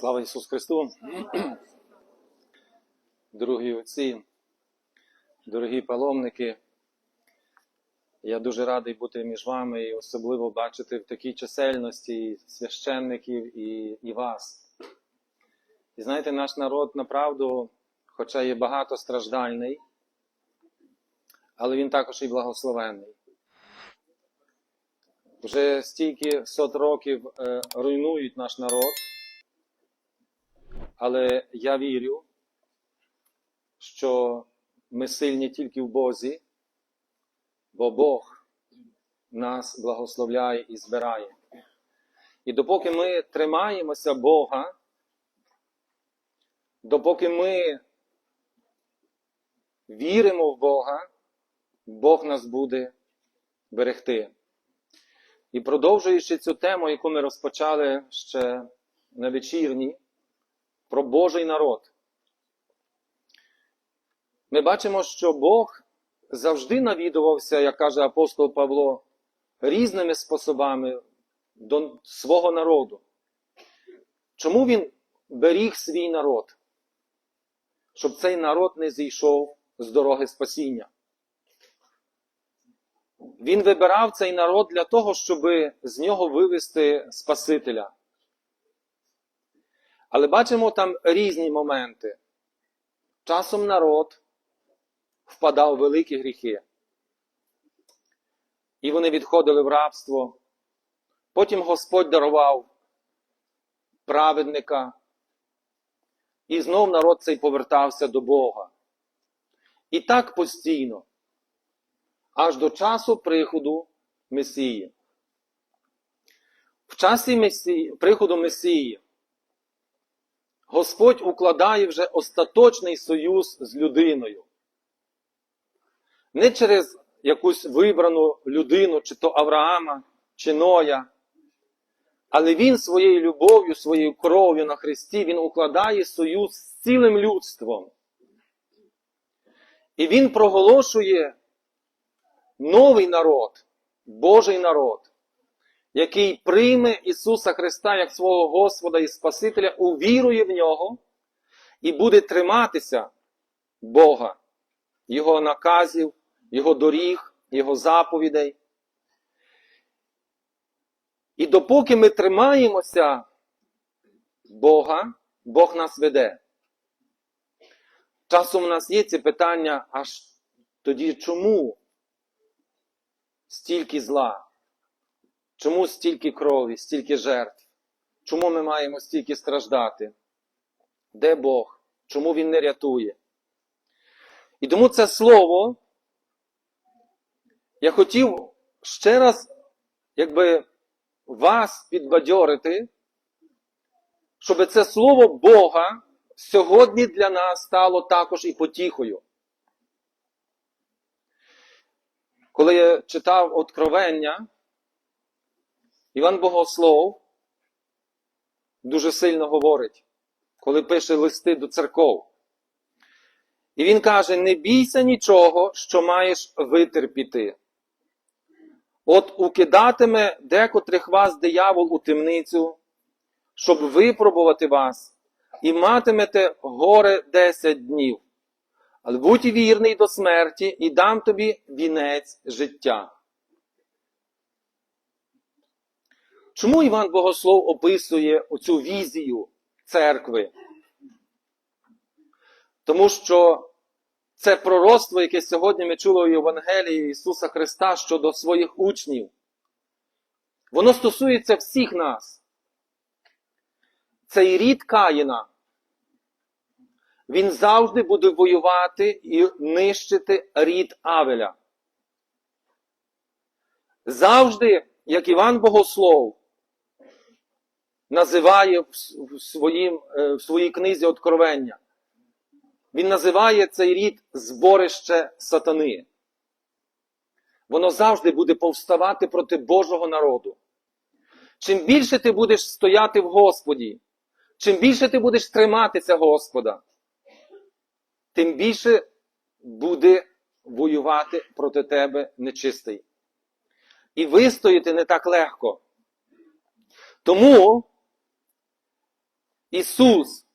Слава Ісусу Христу! Дорогі отці, дорогі паломники, я дуже радий бути між вами і особливо бачити в такій чисельності священників і, і вас. І знаєте, наш народ направду, хоча є багато страждальний, але він також і благословенний. Вже стільки сот років е, руйнують наш народ. Але я вірю, що ми сильні тільки в Бозі, бо Бог нас благословляє і збирає. І допоки ми тримаємося Бога, допоки ми віримо в Бога, Бог нас буде берегти. І продовжуючи цю тему, яку ми розпочали ще на вечірній, про Божий народ. Ми бачимо, що Бог завжди навідувався, як каже апостол Павло, різними способами до свого народу. Чому він беріг свій народ? Щоб цей народ не зійшов з дороги спасіння. Він вибирав цей народ для того, щоб з нього вивести Спасителя. Але бачимо там різні моменти. Часом народ впадав в великі гріхи. І вони відходили в рабство. Потім Господь дарував праведника. І знов народ цей повертався до Бога. І так постійно, аж до часу приходу Месії. В часі Месії, приходу Месії Господь укладає вже остаточний союз з людиною. Не через якусь вибрану людину, чи то Авраама, чи Ноя. Але Він своєю любов'ю, своєю кров'ю на Христі, Він укладає союз з цілим людством. І Він проголошує новий народ, Божий народ який прийме Ісуса Христа як свого Господа і Спасителя, увірує в нього і буде триматися Бога, Його наказів, Його доріг, Його заповідей. І допоки ми тримаємося Бога, Бог нас веде. Часом у нас є ці питання, аж тоді чому стільки зла? Чому стільки крові, стільки жертв? Чому ми маємо стільки страждати? Де Бог? Чому Він не рятує? І тому це слово я хотів ще раз, якби вас підбадьорити, щоб це слово Бога сьогодні для нас стало також і потіхою. Коли я читав Откровення, Іван Богослов дуже сильно говорить, коли пише листи до церков. І він каже: не бійся нічого, що маєш витерпіти. От укидатиме декотрих вас диявол у темницю, щоб випробувати вас, і матимете горе десять днів. Але будь вірний до смерті, і дам тобі вінець життя. Чому Іван Богослов описує оцю візію церкви? Тому що це пророцтво, яке сьогодні ми чули у Євангелії Ісуса Христа щодо своїх учнів. Воно стосується всіх нас. Цей рід Каїна, він завжди буде воювати і нищити рід Авеля. Завжди, як Іван Богослов, називає в, своїм, е, в своїй книзі Откровення. Він називає цей рід зборище сатани. Воно завжди буде повставати проти Божого народу. Чим більше ти будеш стояти в Господі, чим більше ти будеш триматися Господа, тим більше буде воювати проти тебе нечистий. І вистояти не так легко. Тому Ісус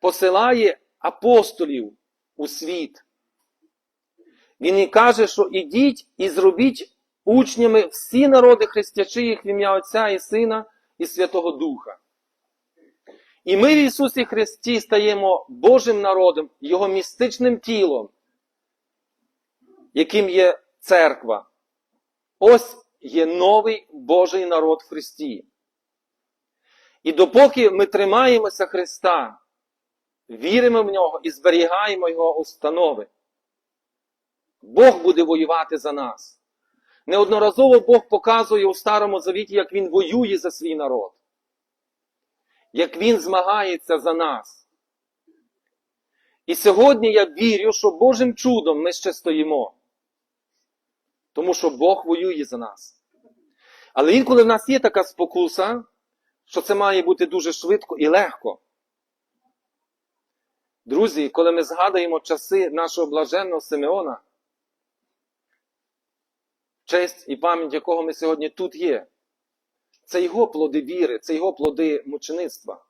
посилає апостолів у світ. Він і каже, що ідіть і зробіть учнями всі народи хрестячи їх в ім'я Отця і Сина і Святого Духа. І ми в Ісусі Христі стаємо Божим народом, Його містичним тілом, яким є церква. Ось є новий Божий народ в Христі. І допоки ми тримаємося Христа, віримо в нього і зберігаємо Його установи, Бог буде воювати за нас. Неодноразово Бог показує у Старому Завіті, як Він воює за свій народ, як Він змагається за нас. І сьогодні я вірю, що Божим чудом ми ще стоїмо. Тому що Бог воює за нас. Але інколи в нас є така спокуса, що це має бути дуже швидко і легко. Друзі, коли ми згадуємо часи нашого блаженного Симеона, честь і пам'ять якого ми сьогодні тут є, це його плоди віри, це його плоди мучеництва.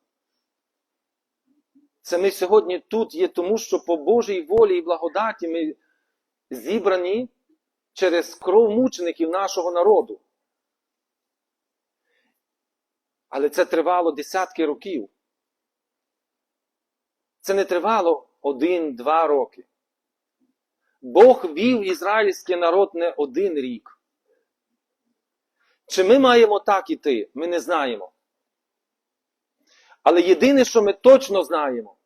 Це ми сьогодні тут є тому, що по Божій волі і благодаті ми зібрані через кров мучеників нашого народу. Але це тривало десятки років. Це не тривало один-два роки. Бог вів ізраїльський народ не один рік. Чи ми маємо так іти, ми не знаємо. Але єдине, що ми точно знаємо,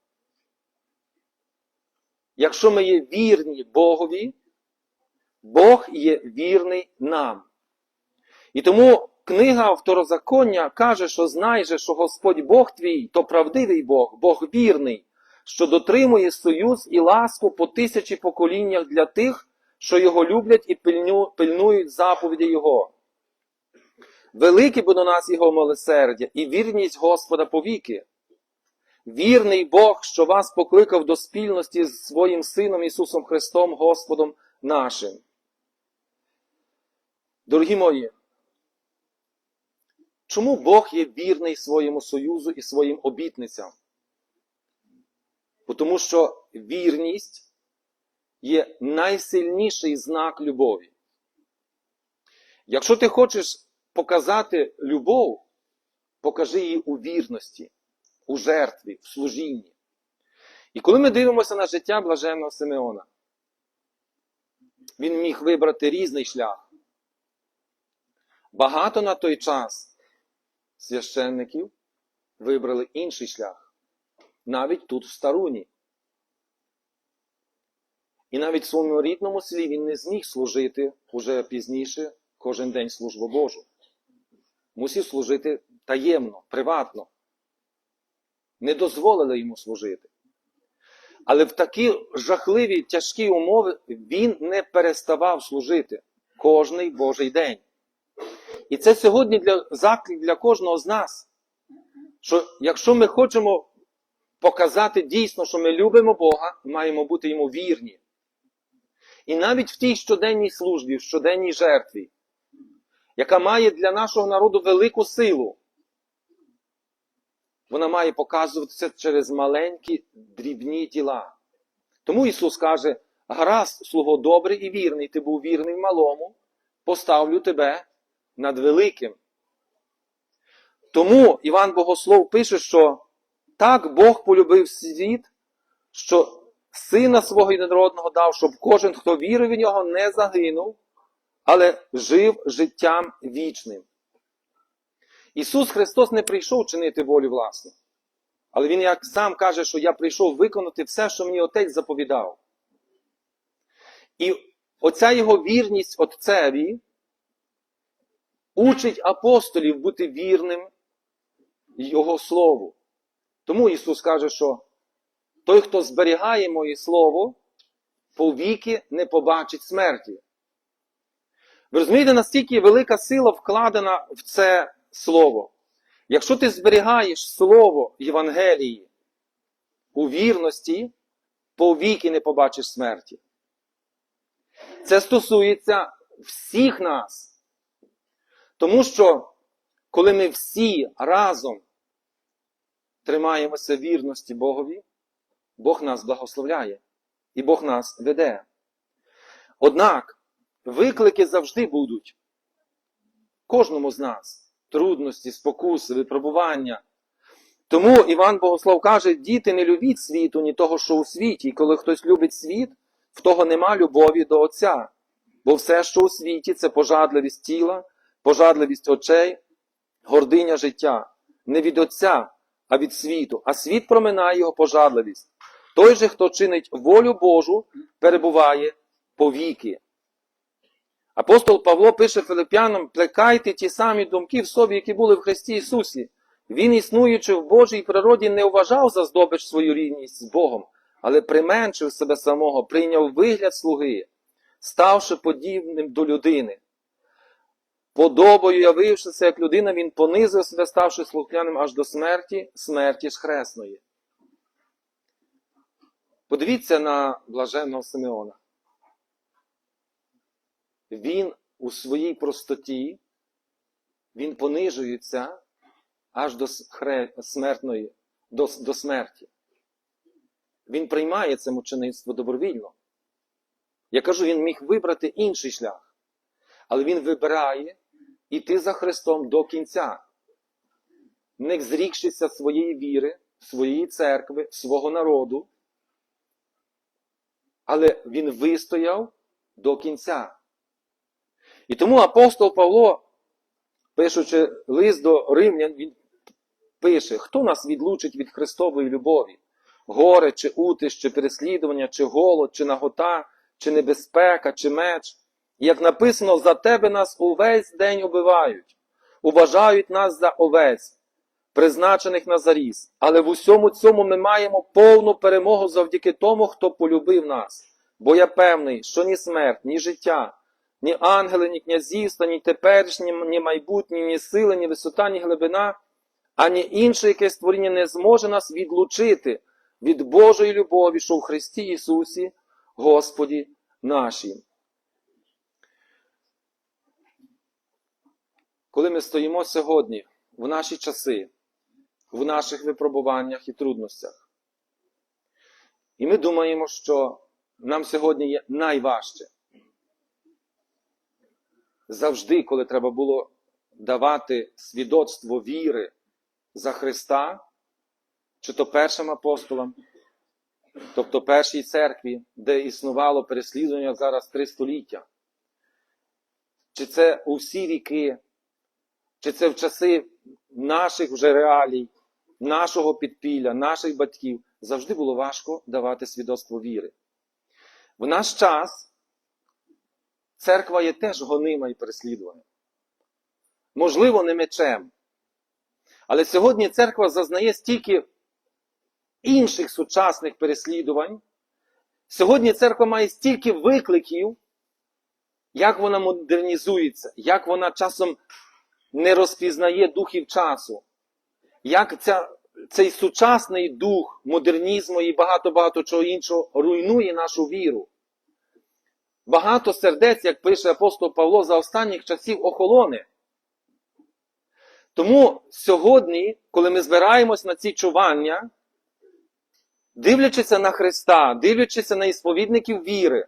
якщо ми є вірні Богові, Бог є вірний нам. І тому книга Второзаконня каже, що знай же, що Господь Бог твій, то правдивий Бог, Бог вірний, що дотримує союз і ласку по тисячі поколіннях для тих, що його люблять і пильнують заповіді Його. Велике буде до нас Його милосердя і вірність Господа повіки. Вірний Бог, що вас покликав до спільності з своїм Сином Ісусом Христом, Господом нашим. Дорогі мої, чому Бог є вірний своєму союзу і своїм обітницям? Тому що вірність є найсильніший знак любові. Якщо ти хочеш показати любов, покажи її у вірності, у жертві, в служінні. І коли ми дивимося на життя блаженного Симеона, він міг вибрати різний шлях. Багато на той час священників вибрали інший шлях. Навіть тут, в Старуні. І навіть в своєму рідному селі він не зміг служити уже пізніше кожен день службу Божу. Мусив служити таємно, приватно. Не дозволили йому служити. Але в такі жахливі тяжкі умови він не переставав служити кожний Божий день. І це сьогодні для, заклик для кожного з нас. Що якщо ми хочемо показати дійсно, що ми любимо Бога, маємо бути йому вірні. І навіть в тій щоденній службі, в щоденній жертві, яка має для нашого народу велику силу, вона має показуватися через маленькі дрібні тіла. Тому Ісус каже: гаразд, слуго добрий і вірний, ти був вірний малому, поставлю тебе над великим. Тому Іван Богослов пише, що так Бог полюбив світ, що Сина свого єдинородного дав, щоб кожен, хто вірив в нього, не загинув, але жив життям вічним. Ісус Христос не прийшов чинити волю власну. Але Він як сам каже, що я прийшов виконати все, що мені Отець заповідав. І оця його вірність Отцеві учить апостолів бути вірним Його Слову. Тому Ісус каже, що той, хто зберігає моє Слово, повіки не побачить смерті. Ви розумієте, наскільки велика сила вкладена в це Слово. Якщо ти зберігаєш Слово Євангелії у вірності, повіки не побачиш смерті. Це стосується всіх нас. Тому що, коли ми всі разом тримаємося вірності Богові, Бог нас благословляє і Бог нас веде. Однак виклики завжди будуть кожному з нас трудності, спокуси, випробування. Тому Іван Богослов каже: діти, не любіть світу, ні того, що у світі. І коли хтось любить світ, в того нема любові до Отця. Бо все, що у світі, це пожадливість тіла, пожадливість очей, гординя життя. Не від Отця, а від світу. А світ проминає його пожадливість. Той же, хто чинить волю Божу, перебуває повіки. Апостол Павло пише Филип'янам: плекайте ті самі думки в собі, які були в Христі Ісусі. Він, існуючи в Божій природі, не вважав за здобич свою рівність з Богом, але применшив себе самого, прийняв вигляд слуги, ставши подібним до людини. Подобою явившися як людина, він понизив себе, ставши слухняним аж до смерті, смерті ж хресної. Подивіться на блаженного Симеона. Він у своїй простоті, він понижується аж до смертної, до, до смерті. Він приймає це мучеництво добровільно. Я кажу, він міг вибрати інший шлях, але він вибирає іти за Христом до кінця, не зрікшися своєї віри, своєї церкви, свого народу, але він вистояв до кінця. І тому апостол Павло, пишучи лист до римлян, він пише, хто нас відлучить від Христової любові? Горе, чи утиш, чи переслідування, чи голод, чи нагота, чи небезпека, чи меч. Як написано, за тебе нас увесь день убивають, уважають нас за овець, призначених на заріз. Але в усьому цьому ми маємо повну перемогу завдяки тому, хто полюбив нас. Бо я певний, що ні смерть, ні життя, ні ангели, ні князівства, ні теперішні, ні майбутні, ні сили, ні висота, ні глибина, ані інше яке створіння не зможе нас відлучити від Божої любові, що в Христі Ісусі, Господі нашим. Коли ми стоїмо сьогодні, в наші часи, в наших випробуваннях і трудностях, і ми думаємо, що нам сьогодні є найважче. Завжди, коли треба було давати свідоцтво віри за Христа, чи то першим апостолам, тобто першій церкві, де існувало переслідування зараз три століття, чи це у всі віки, чи це в часи наших вже реалій, нашого підпілля, наших батьків, завжди було важко давати свідоцтво віри. В наш час церква є теж гонима і переслідувана. Можливо, не мечем. Але сьогодні церква зазнає стільки інших сучасних переслідувань. Сьогодні церква має стільки викликів, як вона модернізується, як вона часом не розпізнає духів часу, як ця, цей сучасний дух модернізму і багато-багато чого іншого руйнує нашу віру. Багато сердець, як пише апостол Павло, за останніх часів охолоне. Тому сьогодні, коли ми збираємось на ці чування, дивлячися на Христа, дивлячися на ісповідників віри,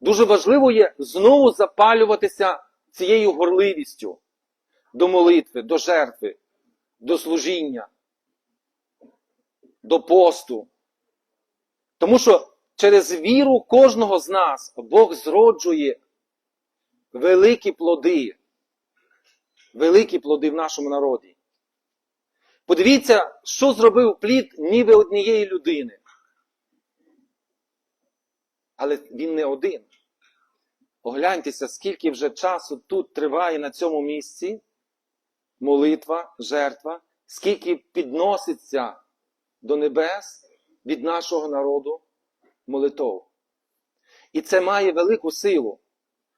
дуже важливо є знову запалюватися цією горливістю до молитви, до жертви, до служіння, до посту. Тому що через віру кожного з нас Бог зроджує великі плоди, великі плоди в нашому народі. Подивіться, що зробив плід ніби однієї людини. Але він не один. Погляньтеся, скільки вже часу тут триває на цьому місці молитва, жертва, скільки підноситься до небес від нашого народу молитов. І це має велику силу.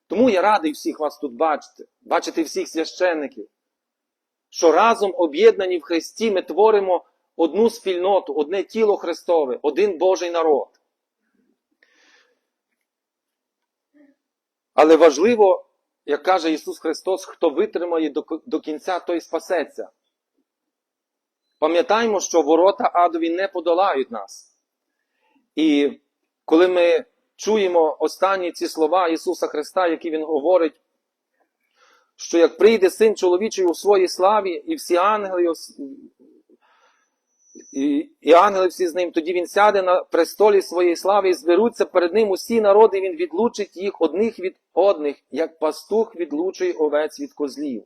Тому я радий всіх вас тут бачити, бачити всіх священників, що разом об'єднані в Христі ми творимо одну спільноту, одне тіло Христове, один Божий народ. Але важливо, як каже Ісус Христос, хто витримає до, до кінця, той спасеться. пам'ятаємо, що ворота адові не подолають нас. І коли ми чуємо останні ці слова Ісуса Христа, які Він говорить, що як прийде син чоловічий у своїй славі, і всі ангели, і, і ангели всі з ним, тоді він сяде на престолі своєї слави і зберуться перед ним усі народи, він відлучить їх одних від одних, як пастух відлучує овець від козлів.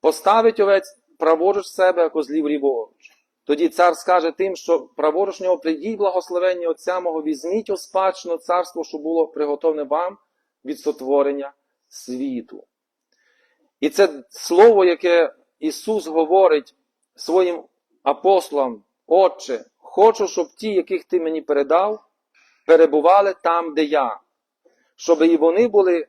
Поставить овець праворуч себе, а козлів ліворуч. Тоді цар скаже тим, що праворуч нього прийдіть благословення Отця мого, візьміть у спадщину царство, що було приготовне вам від сотворення світу. І це слово, яке Ісус говорить своїм апостолам, Отче, хочу, щоб ті, яких ти мені передав, перебували там, де я, щоб і вони були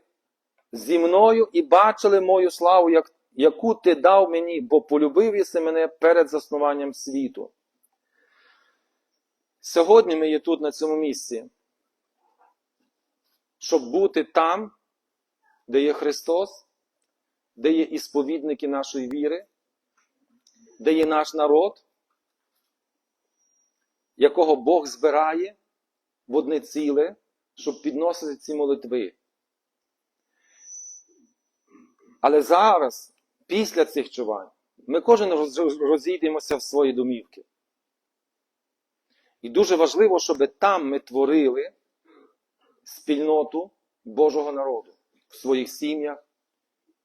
зі мною і бачили мою славу, як, яку ти дав мені, бо полюбив єси мене перед заснуванням світу. Сьогодні ми є тут, на цьому місці, щоб бути там, де є Христос, де є і сповідники нашої віри, де є наш народ, якого Бог збирає в одне ціле, щоб підносити ці молитви. Але зараз, після цих чувань, ми кожен розійдемося в свої домівки. І дуже важливо, щоб там ми творили спільноту Божого народу в своїх сім'ях,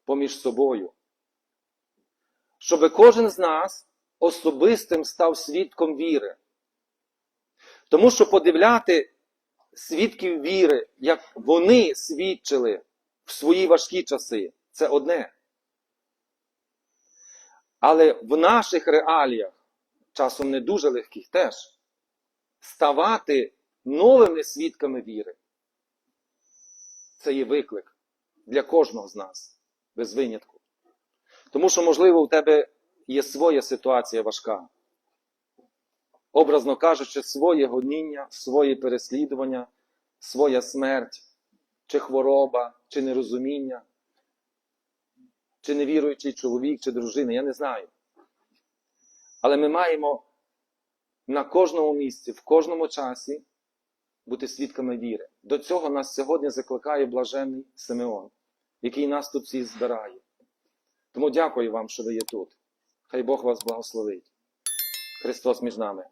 поміж собою. Щоб кожен з нас особистим став свідком віри. Тому що подивляти свідків віри, як вони свідчили в свої важкі часи, це одне. Але в наших реаліях, часом не дуже легких теж, ставати новими свідками віри. Це є виклик для кожного з нас, без винятку. Тому що, можливо, у тебе є своя ситуація важка. Образно кажучи, своє гоніння, своє переслідування, своя смерть, чи хвороба, чи нерозуміння, чи невіруючий чоловік, чи дружина, я не знаю. Але ми маємо на кожному місці, в кожному часі бути свідками віри. До цього нас сьогодні закликає блаженний Симеон, який нас тут всіх збирає. Тому дякую вам, що ви є тут. Хай Бог вас благословить. Христос між нами.